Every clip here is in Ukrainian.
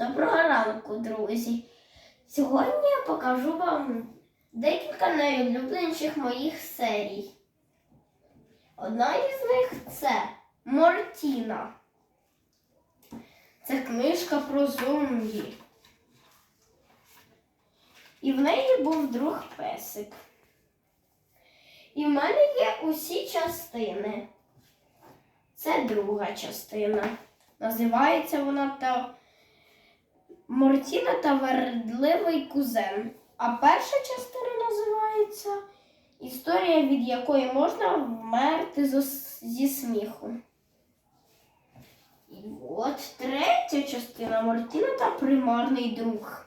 Доброго ранку, друзі! Сьогодні я покажу вам декілька найулюбленіших моїх серій. Одна із них це Мортіна. Це книжка про зомбі. І в неї був друг песик. І в мене є усі частини. Це друга частина. Називається вона та Мортіна та вередливий кузен. А перша частина називається Історія, від якої можна вмерти зі сміху. І от третя частина Мортіна та примарний друг.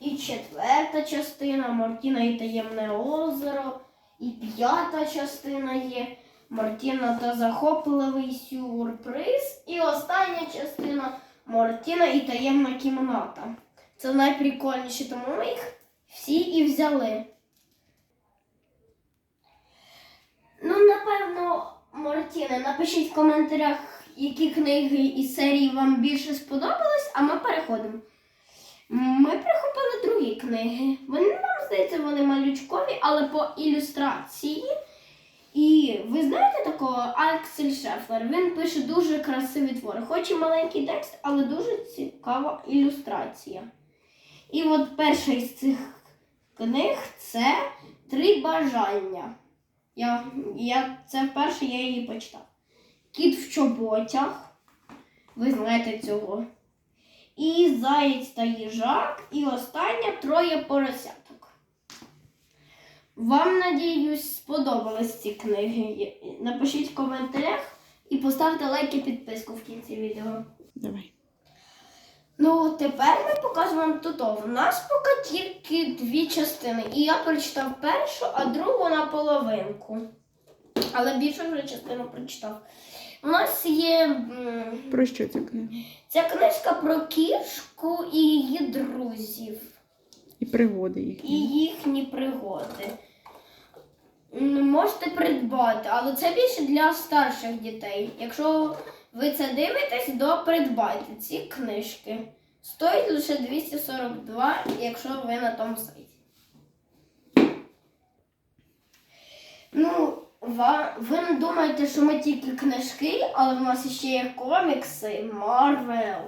І четверта частина Мортіна і таємне озеро. І п'ята частина є Мортіна та захопливий сюрприз. І остання частина Мортіна і таємна кімната. Це найприкольніші, тому ми їх всі і взяли. Ну, напевно, Мортіне, напишіть в коментарях, які книги і серії вам більше сподобались, а ми переходимо. Ми прихопили другі книги. Вони нам здається, вони малючкові, але по ілюстрації. І ви знаєте такого Аксель Шефлер? Він пише дуже красиві твори. Хоч і маленький текст, але дуже цікава ілюстрація. І от перша із цих книг це Три бажання. Я, я, це вперше я її почитав. Кіт в чоботях. Ви знаєте цього. І заєць та їжак. І остання троє поросяток. Вам, надіюсь, сподобались ці книги. Напишіть в коментарях і поставте лайк і підписку в кінці відео. Давай. Ну, тепер ми покажемо вам тут. У нас поки тільки дві частини. І я прочитав першу, а другу на половинку. Але більшу вже частину прочитав. У нас є Про що ця книга? ця книжка про кішку і її друзів. І пригоди їхні. і їхні пригоди. Можете придбати, але це більше для старших дітей. Якщо ви це дивитесь, то придбайте ці книжки. Стоїть лише 242, якщо ви на тому сайті. Ну, ви не думаєте, що ми тільки книжки, але в нас ще є комікси, Марвел.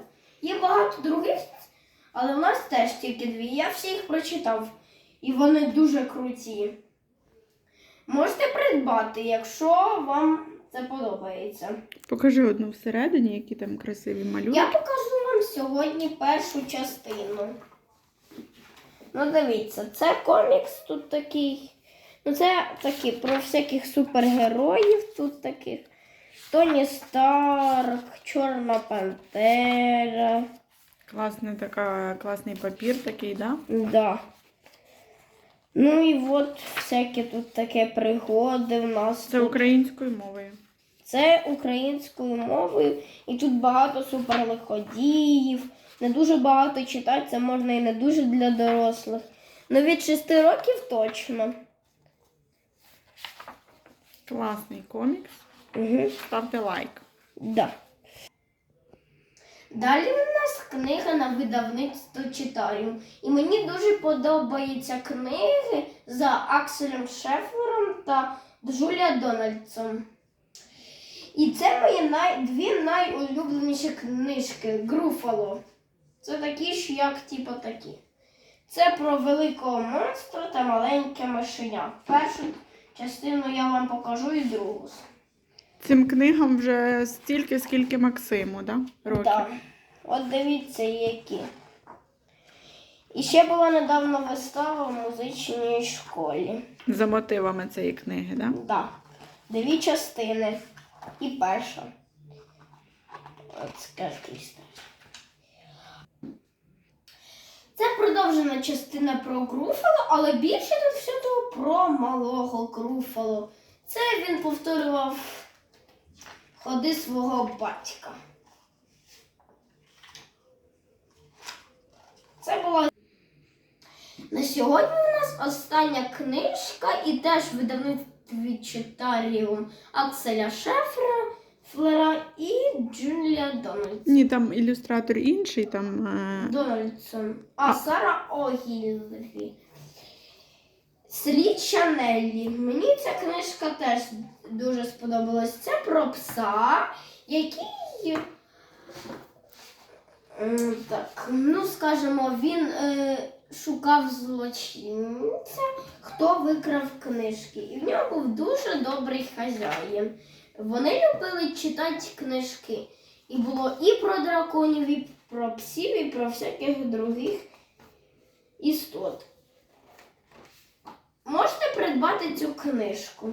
Є багато других але в нас теж тільки дві. Я всі їх прочитав. І вони дуже круті. Можете придбати, якщо вам це подобається. Покажи одну всередині, які там красиві малюнки. Я покажу вам сьогодні першу частину. Ну, дивіться, це комікс тут такий. Ну, це такі про всяких супергероїв тут таких. Тоні Старк, Чорна Пантера. Класний, така, класний папір такий, да? Да. Ну і от всякі тут таке пригоди в нас. Це тут. українською мовою. Це українською мовою, і тут багато суперлиходіїв. Не дуже багато читати, це можна і не дуже для дорослих. Ну від 6 років точно. Класний комікс. Угу. Ставте лайк. Да. Далі у нас книга на видавництво Читаріум. І мені дуже подобаються книги за Акселем Шефлером та Джулія Дональдсом. І це мої най... дві найулюбленіші книжки Груфало. Це такі ж, як типу такі. Це про великого монстра та маленьке мишеня. Першу частину я вам покажу і другу. Цим книгам вже стільки, скільки Максиму, да? Років. Так. От дивіться, які. І ще була недавно вистава в музичній школі. За мотивами цієї книги, да? Да. Дві частини. І перша. От скажу історію. Це продовжена частина про Груфало, але більше тут всього про малого Груфало. Це він повторював ходи свого батька. Це була на сьогодні у нас остання книжка і теж видавництві читаріум Акселя Шефера. Флера і Джулія Дональдсон. Ні, там ілюстратор інший, там. Е... Дональдсон. А Сара Огіллі. Слід Чанеллі. Мені ця книжка теж дуже сподобалась. Це про пса, який. Так, ну скажімо, він е, шукав злочинця, хто викрав книжки. І в нього був дуже добрий хазяїн. Вони любили читати книжки. І було і про драконів, і про псів, і про всяких других істот. Можете придбати цю книжку.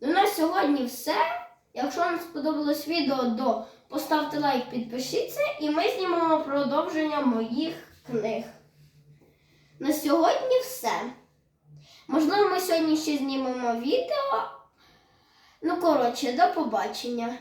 Ну, на сьогодні все. Якщо вам сподобалось відео, то поставте лайк, підпишіться, і ми знімемо продовження моїх книг. На сьогодні все. Можливо, ми сьогодні ще знімемо відео. Ну, коротше, до побачення.